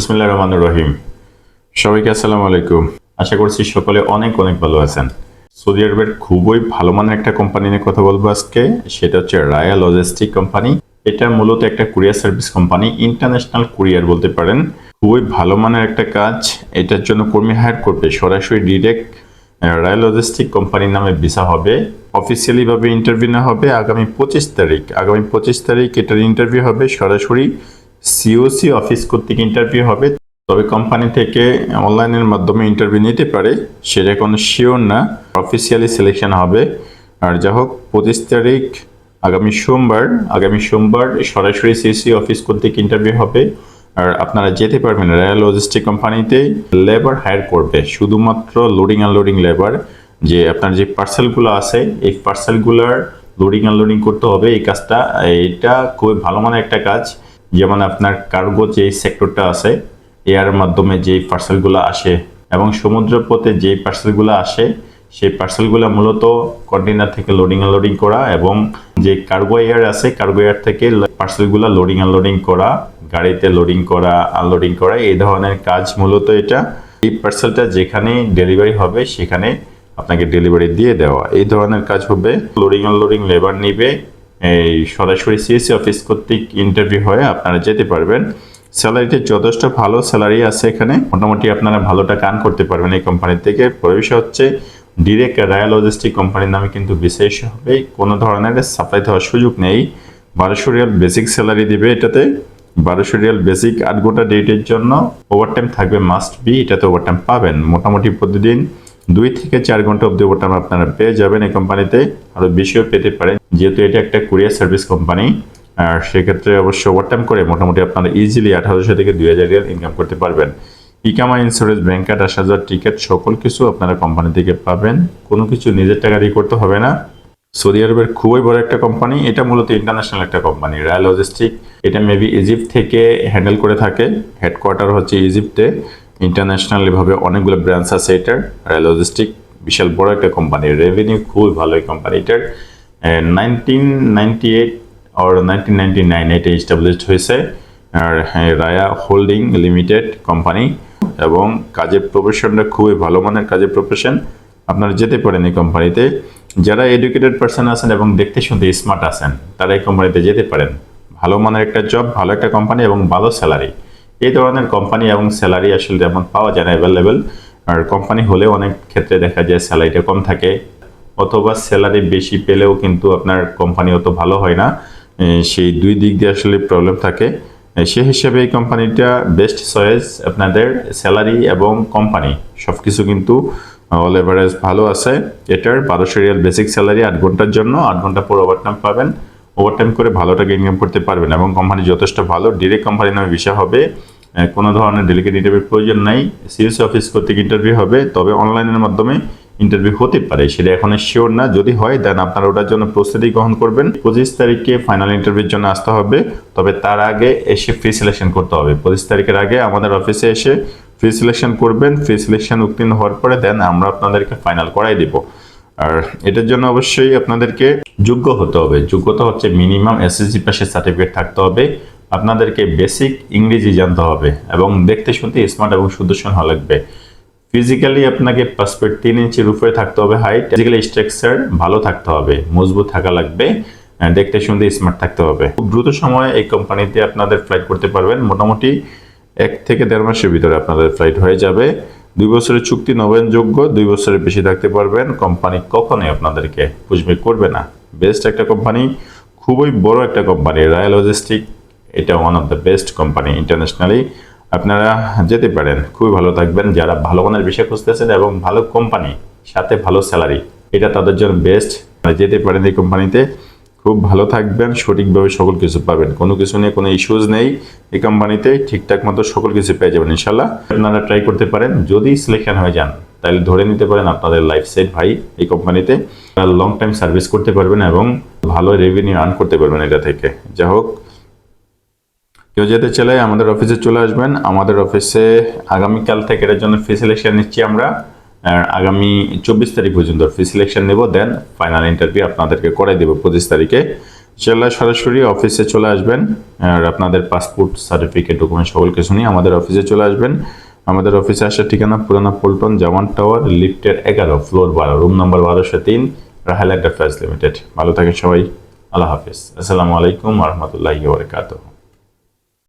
বিসমুল্লাহ রহমান রহিম। সবাইকে আসসালামু আলাইকুম। আশা করছি সকলে অনেক অনেক ভালো আছেন। সৌদি আরবের খুবই ভালো মানের একটা কোম্পানি নিয়ে কথা বলব আজকে। সেটা হচ্ছে রায়া লজিস্টিক কোম্পানি। এটা মূলত একটা courier service company, international courier বলতে পারেন। খুবই ভালো মানের একটা কাজ। এটার জন্য কর্মী হায়ার করবে। সরাসরি ডিরেক্ট রায় লজিস্টিক কোম্পানির নামে ভিসা হবে। অফিসিয়ালি ভাবে ইন্টারভিউ না হবে। আগামী পঁচিশ তারিখ, আগামী পঁচিশ তারিখ এটার ইন্টারভিউ হবে। সরাসরি সিওসি অফিস কর্তৃক ইন্টারভিউ হবে, তবে কোম্পানি থেকে অনলাইনের মাধ্যমে ইন্টারভিউ নিতে পারে সেটা কোনো শিওর না অফিসিয়ালি সিলেকশন হবে। আর যা হোক, পঁচিশ তারিখ আগামী সোমবার আগামী সোমবার সরাসরি সিসি অফিস কর্তৃক ইন্টারভিউ হবে। আর আপনারা যেতে পারবেন রায়াল লজিস্টিক কোম্পানিতে লেবার হায়ার করবে, শুধুমাত্র লোডিং আনলোডিং লেবার যে আপনার যে পার্সেলগুলো আছে, এই পার্সেলগুলোর লোডিং আনলোডিং করতে হবে, এই কাজটা এটা খুবই ভালো মানের একটা কাজ। যেমন আপনার কার্গো যে সেক্টরটা আছে এয়ার মাধ্যমে যে পার্সেলগুলো আসে এবং সমুদ্র পথে যে পার্সেলগুলো আসে, সেই পার্সেলগুলো মূলত কন্টেনার থেকে লোডিং আনলোডিং করা এবং যে কার্গো এয়ার আছে কার্গো এয়ার থেকে পার্সেলগুলো লোডিং আনলোডিং করা, গাড়িতে লোডিং করা আনলোডিং করা, এই ধরনের কাজ মূলত এটা। এই পার্সেলটা যেখানে ডেলিভারি হবে, সেখানে আপনাকে ডেলিভারি দিয়ে দেওয়া। এই ধরনের কাজ হবে লোডিং আনলোডিং লেবার নিবে এই সরাসরি সিএসসি অফিস কর্তৃক ইন্টারভিউ হয়ে আপনারা যেতে পারবেন। স্যালারিতে যথেষ্ট ভালো স্যালারি আছে এখানে। মোটামুটি আপনারা ভালো টাকা আর্ন করতে পারবেন এই কোম্পানি থেকে। পরিবেশ হচ্ছে ডিরেক্ট রায়াল লজিস্টিক কোম্পানির নামে কিন্তু বিশেষ হবে। কোনো ধরনের সাপ্লাই দেওয়ার সুযোগ নেই। বারোশো রিয়াল বেসিক স্যালারি দিবে এটাতে। বারোশো রিয়াল বেসিক আট ঘণ্টা ডেটের জন্য। ওভারটাইম থাকবে মাস্ট বি এটাতে ওভারটাইম পাবেন। মোটামুটি প্রতিদিন দুই থেকে চার ঘণ্টা অব্দি ওভারটাইম আপনারা পেয়ে যাবেন এই কোম্পানিতে আরও বেশিও পেতে পারেন। যেহেতু এটা একটা কুরিয়ার সার্ভিস কোম্পানি আর সেক্ষেত্রে অবশ্য ওভারটাইম করে মোটামুটি আপনারা ইজিলি আঠারোশো থেকে দুই হাজার রিয়াল ইনকাম করতে পারবেন। ইকামা ইন্স্যুরেন্স ব্যাংক কার্ড আসা যাওয়ার টিকিট সকল কিছু আপনারা কোম্পানি থেকে পাবেন। কোনো কিছু নিজের টাকা দিয়ে করতে হবে না। সৌদি আরবের খুবই বড় একটা কোম্পানি এটা মূলত ইন্টারন্যাশনাল একটা কোম্পানি রায় লজিস্টিক এটা মেবি ইজিপ্ট থেকে হ্যান্ডেল করে থাকে হেডকোয়ার্টার হচ্ছে ইজিপ্টে ইন্টারন্যাশনালি ভাবে অনেকগুলো ব্রাঞ্চ আছে এটার। লজিস্টিক বিশাল বড় একটা কোম্পানি রেভিনিউ খুবই ভালো এই কোম্পানিটার নাইনটিন নাইনটি এইট আর নাইনটিন নাইনটি নাইন এটা হয়েছে। আর রায়া হোল্ডিং লিমিটেড কোম্পানি এবং কাজের প্রফেশনটা খুবই ভালো মানের কাজের প্রফেশন আপনারা যেতে পারেন এই কোম্পানিতে যারা এডুকেটেড পার্সন আছেন এবং দেখতে শুনতে স্মার্ট আছেন, তারা এই কোম্পানিতে যেতে পারেন। ভালো মানের একটা জব ভালো একটা কোম্পানি এবং ভালো স্যালারি এই ধরনের কোম্পানি এবং স্যালারি আসলে যেমন পাওয়া যায় না অ্যাভেলেবেল আর কোম্পানি হলে অনেক ক্ষেত্রে দেখা যায় স্যালারিটা কম থাকে। অথবা স্যালারি বেশি পেলেও কিন্তু আপনার কোম্পানি অত ভালো হয় না। সেই দুই দিক দিয়ে আসলে প্রবলেম থাকে। সে হিসেবে এই কোম্পানিটা বেস্ট চয়েস আপনাদের স্যালারি এবং কোম্পানি সব কিছু কিন্তু অল এভারেজ ভালো আছে। এটার বারোশো রিয়াল বেসিক স্যালারি আট ঘণ্টার জন্য, আট ঘণ্টা পর ওভারটাইম পাবেন। ওভারটাইম করে ভালো টাকা ইনকাম করতে পারবেন এবং কোম্পানি যথেষ্ট ভালো ডিরেক্ট কোম্পানি নামে বিষয় হবে কোনো ধরনের ডেলিগেট ইন্টারভিউর প্রয়োজন নাই। সিএসি অফিস কর্তৃক ইন্টারভিউ হবে, তবে অনলাইনের মাধ্যমে ইন্টারভিউ হতে পারে, সেটা এখন শিওর না। যদি হয় দেন আপনারা ওটার জন্য প্রস্তুতি গ্রহণ করবেন। পঁচিশ তারিখে ফাইনাল ইন্টারভিউর জন্য আসতে হবে, তবে তার আগে এসে ফ্রি সিলেকশন করতে হবে। পঁচিশ তারিখের আগে আমাদের অফিসে এসে ফ্রি সিলেকশন করবেন। ফ্রি সিলেকশন উত্তীর্ণ হওয়ার পরে দেন আমরা আপনাদেরকে ফাইনাল করাই দিব। আর এটার জন্য অবশ্যই আপনাদেরকে যোগ্য হতে হবে। যোগ্যতা হচ্ছে মিনিমাম এসএসসি পাশের সার্টিফিকেট থাকতে হবে। আপনাদেরকে বেসিক ইংরেজি জানতে হবে এবং দেখতে শুনতে স্মার্ট এবং সুদর্শন হওয়া লাগবে। ফিজিক্যালি আপনাকে পাঁচ তিন ইঞ্চির উপরে থাকতে হবে হাইট ফিজিক্যালি স্ট্রাকচার ভালো থাকতে হবে, মজবুত থাকা লাগবে দেখতে শুনতে স্মার্ট থাকতে হবে। খুব দ্রুত সময়ে এই কোম্পানিতে আপনাদের ফ্লাইট করতে পারবেন। মোটামুটি এক থেকে দেড় মাসের ভিতরে আপনাদের ফ্লাইট হয়ে যাবে। দুই বছরের চুক্তি নবায়নযোগ্য দুই বছরের বেশি থাকতে পারবেন। কোম্পানি কখনোই আপনাদেরকে পুষবে, করবে না। বেস্ট একটা কোম্পানি, খুবই বড় একটা কোম্পানি রায় লজিস্টিক এটা one of the best company internationally আপনারা যেতে পারেন, খুবই ভালো থাকবেন। যারা ভালো মানের বিষয় খুঁজতেছেন এবং ভালো কোম্পানি, সাথে ভালো স্যালারি এটা তাদের জন্য বেস্ট যেতে পারেন এই কোম্পানিতে। খুব ভালো থাকবেন, সঠিকভাবে সকল কিছু পাবেন। কোনো কিছু নিয়ে কোনো ইস্যুজ নেই, এই কোম্পানিতে ঠিকঠাক মতো সকল কিছু পেয়ে যাবেন ইনশাল্লাহ আপনারা ট্রাই করতে পারেন, যদি সিলেকশন হয়ে যান, তাহলে ধরে নিতে পারেন আপনাদের লাইফ সেট ভাই এই কোম্পানিতে লং টাইম সার্ভিস করতে পারবেন এবং ভালো রেভিনিউ আর্ন করতে পারবেন এটা থেকে। যা হোক, কেউ যেতে চাইলে আমাদের অফিসে চলে আসবেন। আমাদের অফিসে আগামীকাল থেকে এটার জন্য ফি সিলেকশন নিচ্ছি আমরা। আগামী চব্বিশ তারিখ পর্যন্ত ফি সিলেকশন নেব দেন ফাইনাল ইন্টারভিউ আপনাদেরকে করে দেবো পঁচিশ তারিখে। ইনশাল্লাহ সরাসরি অফিসে চলে আসবেন, আর আপনাদের পাসপোর্ট সার্টিফিকেট ডকুমেন্ট সকল কিছু নিয়ে আমাদের অফিসে চলে আসবেন। আমাদের অফিসে আসার ঠিকানা পুরানা পল্টন, জামান টাওয়ার, লিফটের এগারো, ফ্লোর বারো, রুম নাম্বার বারোশো তিন, রাহেল এন্টারপ্রাইজ লিমিটেড। ভালো থাকেন সবাই, আল্লাহ হাফিজ। আসসালামু আলাইকুম রহমতুল্লাহি ওবরকাতুহ